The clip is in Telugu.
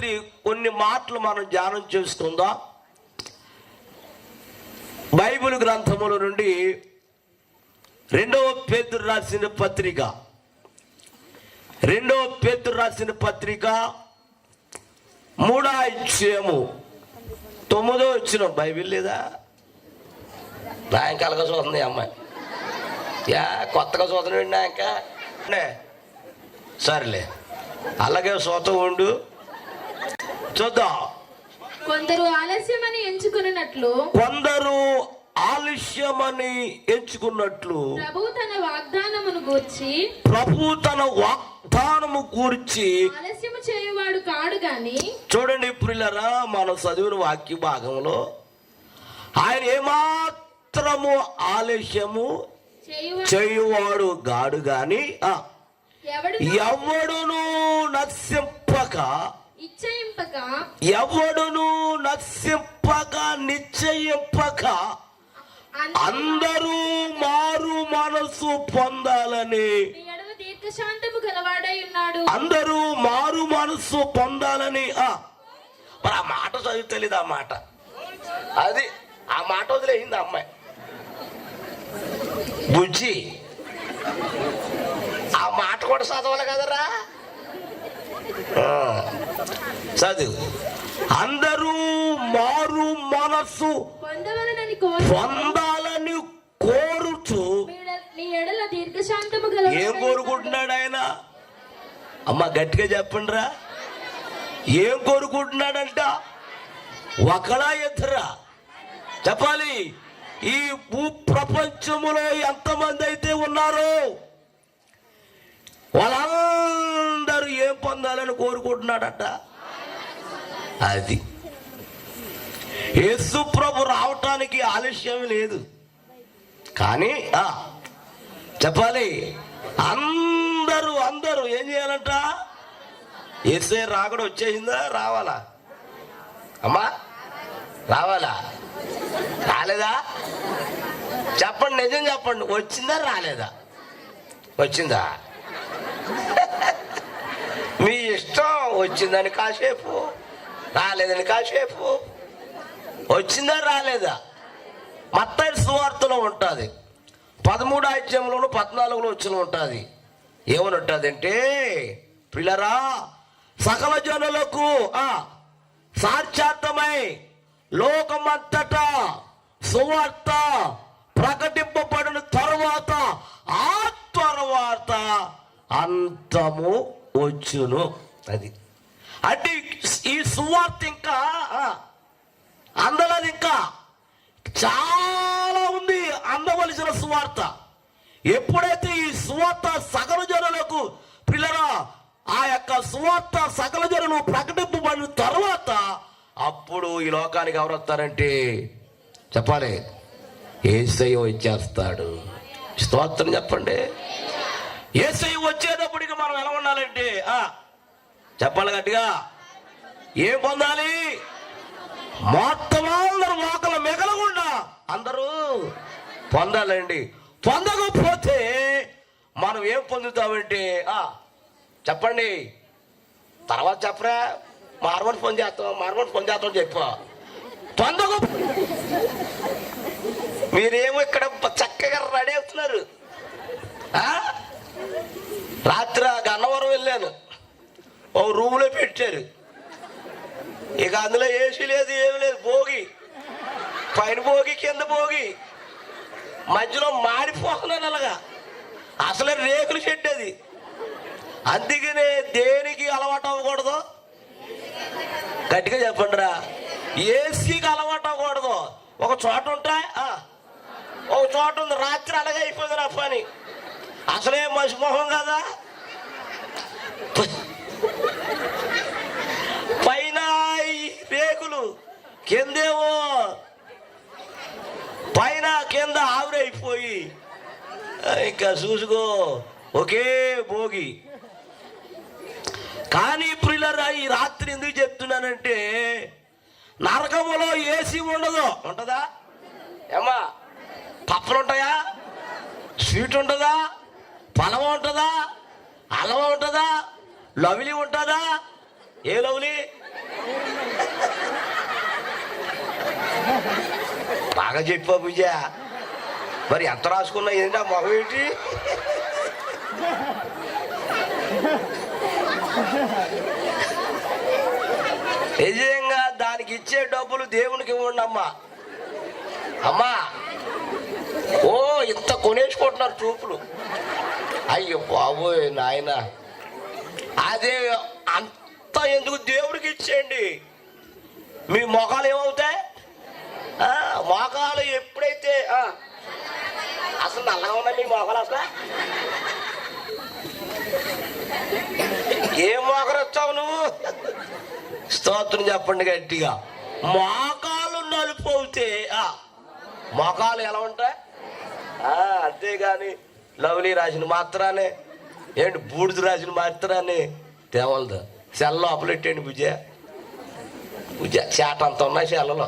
రాత్రి కొన్ని మాటలు మనం ధ్యానం చేసుకుందాం. బైబిల్ గ్రంథముల నుండి రెండవ పేతురు రాసిన పత్రిక. రెండవ పేతురు రాసిన పత్రిక మూడో ఇచ్చేము తొమ్మిదో ఇచ్చిన బైబిల్ లేదా? నాయంకాలుగా చూస్తుంది అమ్మాయి. యా కొత్తగా చూస్తున్నాడు నా నే. సరేలే. అలాగే సోత ఉండు. చూద్దాం కొందరు ఆలస్యమని ఎంచుకున్నట్లు కొందరు ఆలస్యమని ఎంచుకున్నట్లు ప్రభు తన వాగ్దానమును గూర్చి ప్రభు తన వాగ్దానము కూర్చి ఆలస్యము చేయువాడు కాడు గాని చూడండి ప్రియులరా మనం చదివిన వాక్య భాగంలో ఆయన ఏమాత్రము ఆలస్యము చేయువాడు గాడు గాని ఎవడును నశింపక ఎవడును నశింపక నిశ్చయింపక అందరూ మారు మనసు పొందాలని. నీ ఎడల దీర్ఘశాంతము గలవాడై ఉన్నాడు. అందరూ మారు మనసు పొందాలని. ఆ మరి ఆ మాట చదివి తెలీదు ఆ మాట? అది ఆ మాట వదిలేసింది అమ్మాయి. బుజ్జి ఆ మాట కూడా చదవాలి కదరా? చదువు. అందరూ మారు మనసు పొందవలనని కోరు పొందాలని కోరుచు. దీర్ఘశాంతము ఏం కోరుకుంటున్నాడు ఆయన? అమ్మ గట్టిగా చెప్పండిరా. ఏం కోరుకుంటున్నాడంట? ఒకలా ఇద్దరా? చెప్పాలి. ఈ భూ ప్రపంచములో ఎంతమంది అయితే ఉన్నారో వాళ్ళందరూ ఏం కోరుకుంటున్నాడట. అది. యేసు ప్రభు రావటానికి ఆలస్యం లేదు. కానీ చెప్పాలి. అందరూ అందరూ ఏం చేయాలంట? ఏసే రాకడ వచ్చేసిందా? రావాలా? అమ్మా రావాలా? రాలేదా? చెప్పండి నిజం చెప్పండి. వచ్చిందా రాలేదా? వచ్చిందా? మీ ఇష్టం వచ్చిందని కాసేపు. రాలేదని కాసేపు. వచ్చిందా రాలేదా? మత్తయి సువార్తలో ఉంటుంది. పదమూడు అధ్యాయంలోను పద్నాలుగులో వచ్చిన ఉంటుంది. ఏమని ఉంటుంది అంటే పిల్లరా సకల జనులకు సాక్షాత్తమై లోకమంతటా సువార్త ప్రకటింపబడిన తరువాత ఆ తర్వాత అంతము వచ్చును. అది. అంటే ఈ సువార్త ఇంకా అందలది అందలేదు ఇంకా. చాలా ఉంది అందవలసిన సువార్త. ఎప్పుడైతే ఈ సువార్త సకల జనులకు పిల్లరా ఆ యొక్క సువార్త సకల జనులు ప్రకటింపబడిన తర్వాత అప్పుడు ఈ లోకానికి ఎవరు వస్తారంటే? చెప్పాలి. ఏసయ్య వచ్చేస్తాడు స్తోత్రం చెప్పండి. ఏసై ఎలా ఉండాలంటే ఆ, చెప్పాలి గట్టిగా. ఏం పొందాలి? మొత్తం అందరూ మోకలు మిగలకుండా అందరూ పొందాలండి. పొందకపోతే మనం ఏం పొందుతామంటే ఆ, చెప్పండి. తర్వాత చెప్పరా? మార్మని పొందేస్తాం చేస్తాం మార్మని పొందేస్తాం చేస్తాం చెప్పు. పొందక మీరేమో ఇక్కడ చక్కగా రెడీ అవుతున్నారు. ఆ? రాత్రి గన్నవరం వెళ్ళాను. ఓ రూమ్లో పెట్టారు. ఇక అందులో ఏసీ లేదు ఏమి లేదు భోగి. పైన భోగి కింద భోగి. మధ్యలో మారిపోతున్నాను అలాగా. అసలే రేకులు షెడ్ అది. అందుకనే దేనికి అలవాటు అవ్వకూడదు? గట్టిగా చెప్పండి రా ఏసీకి అలవాటు అవ్వకూడదు. ఒక చోట ఉంటా ఒక చోట ఉంది. రాత్రి అలాగే అయిపోయింది నా పని. అసలే మసిమోహం కదా? పైన ఈ రేకులు కిందేమో పైన కింద ఆవిరైపోయి ఇంకా చూసుకో ఒకే భోగి. కానీ ప్రియులరా ఈ రాత్రి ఎందుకు చెప్తున్నానంటే నరకములో ఏసీ ఉండదు. ఉంటుందా? ఏమ్మా పప్పులు ఉంటాయా స్వీట్ ఉంటుందా? పలవ ఉంటుందా? అలవ ఉంటుందా? లవ్లీ ఉంటుందా? ఏ లవ్లీ? బాగా చెప్పా పూజ. మరి ఎంత రాసుకున్నా ఏంటా మొహం ఏంటి? నిజంగా దానికి ఇచ్చే డబ్బులు దేవునికి ఇవ్వండి అమ్మా అమ్మా ఓ ఇంత కొనేసుకుంటున్నారు చూపులు. అయ్యో బాబోయ్ నాయన. అదే అంత ఎందుకు దేవుడికి ఇచ్చేయండి? మీ మొఖాలు ఏమవుతాయి? ఆ, మోకాలు ఎప్పుడైతే ఆ, అసలు నల్లగా ఉన్నాయి మీ మోకాలు అసలు? ఏ మోకరు వచ్చావు నువ్వు? స్తోత్రం చెప్పండి గట్టిగా. మోకాలు నలుపు అవుతే ఆ, మోకాలు ఎలా ఉంటాయి? అంతేగాని లవ్లీ రాసిన మాత్రానే. ఏంటి బూడిద రాసిన మాత్రానే. తేవలదు సెల్ లోపలెట్టండి పూజ. పూజ చేట అంత ఉన్నాయి సెల్లలో